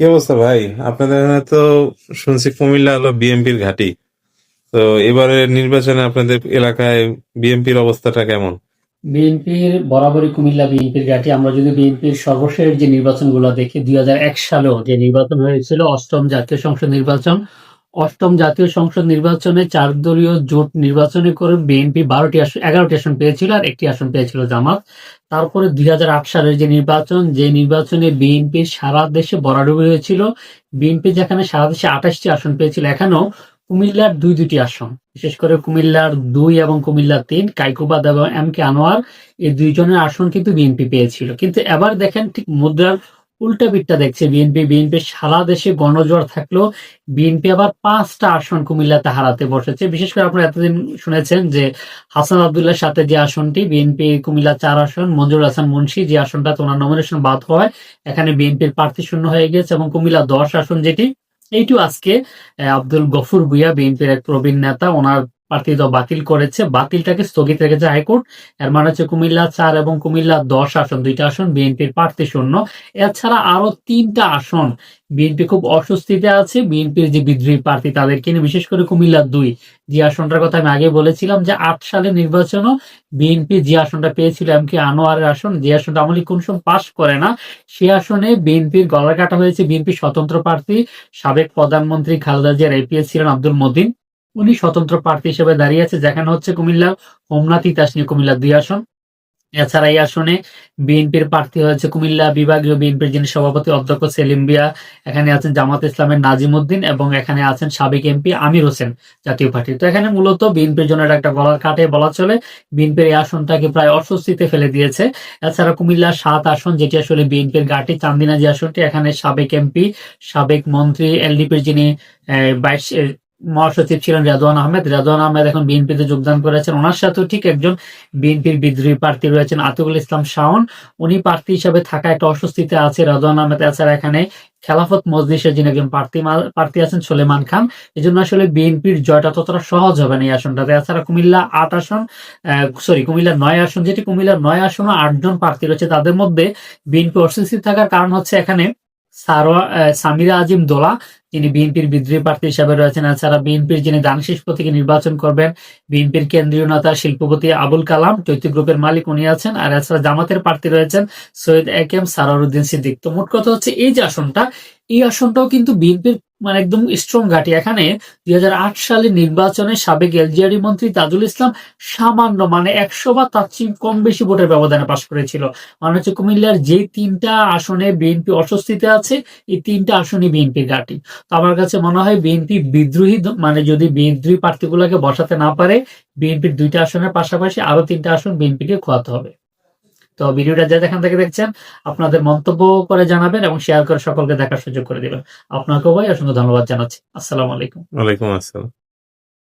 কি অবস্থা ভাই? আপনাদের এখানে তো শুনছি কুমিল্লা হলো বিএনপির ঘাঁটি। তো এবারে নির্বাচনে আপনাদের এলাকায় বিএনপির অবস্থাটা কেমন? বিএনপির বরাবরই কুমিল্লা বিএনপির ঘাঁটি। আমরা যদি বিএনপির সর্বশেষ যে নির্বাচনগুলো দেখি, দুই হাজার এক সালেও যে নির্বাচন হয়েছিল, অষ্টম জাতীয় সংসদ নির্বাচন অষ্টম জাতীয় সংসদ নির্বাচনে চার দলীয় জোট নির্বাচনে করে বিএনপি বারোটি আসন, এগারোটি আসন পেয়েছিল আর একটি আসন পেয়েছিল জামাত। তারপরে দুই সালের যে নির্বাচন, যে নির্বাচনে বিএনপি সারা দেশে বরাডুবি হয়েছিল। বিএনপি যেখানে সারা দেশে আঠাশটি আসন পেয়েছিল, এখানেও কুমিল্লার দুই দুটি আসন। বিশেষ করে কুমিল্লার দুই এবং কুমিল্লার তিন কাইকুবাদ এবং এম কে আনোয়ার, এই দুইজনের আসন কিন্তু বিএনপি পেয়েছিল। কিন্তু এবার দেখেন ঠিক মুদ্রার উল্টা পিঠটা দেখছে বিএনপি বিএনপি সারা দেশে গণজোয়ার থাকলেও বিএনপি আবার পাঁচটা আসন কুমিল্লাতে হারাতে বসেছে। বিশেষ করে আপনারা এতদিন শুনেছেন যে হাসান আবদুল্লাহর সাথে যে আসনটি বিএনপি কুমিল্লা চার আসন, মঞ্জুর হাসান মুন্সি যে আসনটা ওনার নমিনেশন বাদ হয়, এখানে বিএনপির প্রার্থী শূন্য হয়ে গেছে এবং কুমিল্লা দশ আসন যেটি এইটু আজকে আব্দুল গফুর ভুইয়া বিএনপির এক প্রবীণ নেতা, ওনার প্রার্থিত বাতিল করেছে। বাতিলটাকে স্থগিত রেখেছে হাইকোর্ট। এর মানে হচ্ছে কুমিল্লা চার এবং কুমিল্লা দশ আসন, দুইটা আসন বিএনপির প্রার্থী শূন্য। এছাড়া আরও তিনটা আসন বিএনপি খুব অস্বস্তিতে আছে। বিএনপির যে বিদ্রোহী প্রার্থী তাদেরকে নিয়ে বিশেষ করে কুমিল্লা দুই। যে আসনটার কথা আমি আগে বলেছিলাম যে আট সালের নির্বাচনও বিএনপি যে আসনটা পেয়েছিল এম কে আনোয়ারের আসন, যে আসনটা আমলি কোন সময় পাশ করে না, সে আসনে বিএনপির গলা কাটা হয়েছে বিএনপি স্বতন্ত্র প্রার্থী সাবেক প্রধানমন্ত্রী খালেদা জিয়ার এপিএস ছিলেন আব্দুল মদিন উনি স্বতন্ত্র প্রার্থী হিসেবে দাঁড়িয়ে আছে, যেখানে হচ্ছে কুমিল্লা হোমনা তিতাস নিয়ে কুমিল্লা দুই আসন। এছাড়া এই আসনে বিএনপির প্রার্থী হয়েছে কুমিল্লা বিভাগীয় বিএনপির যিনি সভাপতি অধ্যক্ষ সেলিম বিয়া, এখানে আছেন জামাত ইসলামের নাজিম উদ্দিন এবং এখানে আছেন সাবেক এমপি আমির হোসেন জাতীয় পার্টি। তো এখানে মূলত বিএনপির জন্য একটা গলার কাটে বলা চলে। বিএনপির এই আসনটাকে প্রায় অস্বস্তিতে ফেলে দিয়েছে। এছাড়া কুমিল্লার সাত আসন, যেটি আসলে বিএনপির ঘাটি, চান্দিনা যে আসনটি, এখানে সাবেক এমপি, সাবেক মন্ত্রী, এলডিপির যিনি বাইশ মহাসচিব ছিলেন রেদওয়ান আহমেদ। রেদওয়ান আহমেদ এখন বিএনপিতে যোগদান করেছেন। ওনার সাথেও ঠিক একজন বিএনপির বিদ্রোহী প্রার্থী রয়েছেন আতিকুল ইসলাম শাওন। উনি প্রার্থী হিসেবে থাকা একটা অস্বস্তিতে আছে রেদওয়ান আহমেদ। এছাড়া এখানে খেলাফত মজলিসের যিনি একজন প্রার্থী প্রার্থী আছেন সোলেমান খান। এই জন্য আসলে বিএনপির জয়টা ততটা সহজ হবে না এই আসনটাতে। এছাড়া কুমিল্লা আট আসন সরি কুমিল্লা নয় আসন। যেটি কুমিল্লা নয় আসনও আটজন প্রার্থী রয়েছে। তাদের মধ্যে বিএনপি অস্বস্তি থাকার কারণ হচ্ছে এখানে সামিরা আজিম দোলা, যিনি বিএনপির বিদ্রোহী প্রার্থী হিসাবে রয়েছেন এছাড়া বিএনপির যিনি দানশীষ প্রতীকে নির্বাচন করবেন, বিএনপির কেন্দ্রীয় নেতা শিল্পপতি আবুল কালাম চৈত্য গ্রুপের মালিক উনি আছেন, আর এছাড়া জামাতের প্রার্থী রয়েছেন সৈয়দ একেম সারারুদ্দিন সিদ্দিক। তো মোট কথা হচ্ছে, এই যে আসনটা, এই আসনটাও কিন্তু বিএনপির মানে একদম স্ট্রং ঘাঁটি। এখানে দুই হাজার আট সালে নির্বাচনে সাবেক এলজিআরডি মন্ত্রী তাজুল ইসলাম সামান্য মানে একশো বা তার চেয়ে কম বেশি ভোটের ব্যবধানে পাশ করেছিল। মানে হচ্ছে কুমিল্লার যে তিনটা আসনে বিএনপি অস্বস্তিতে আছে, এই তিনটা আসনই বিএনপির ঘাঁটি। তো আমার কাছে মনে হয় বিএনপি বিদ্রোহী মানে যদি বিদ্রোহী প্রার্থীগুলোকে বসাতে না পারে, বিএনপির দুইটা আসনের পাশাপাশি আরও তিনটা আসন বিএনপিকে খোয়াতে হবে। তো ভিডিওটা যে যেখান থেকে দেখছেন, আপনাদের মন্তব্য করে জানাবেন এবং শেয়ার করে সকলকে দেখার সুযোগ করে দিবেন। আপনাকেও ভাই অসংখ্য ধন্যবাদ জানাচ্ছি। আসসালামু আলাইকুম। ওয়ালাইকুম আসসালাম।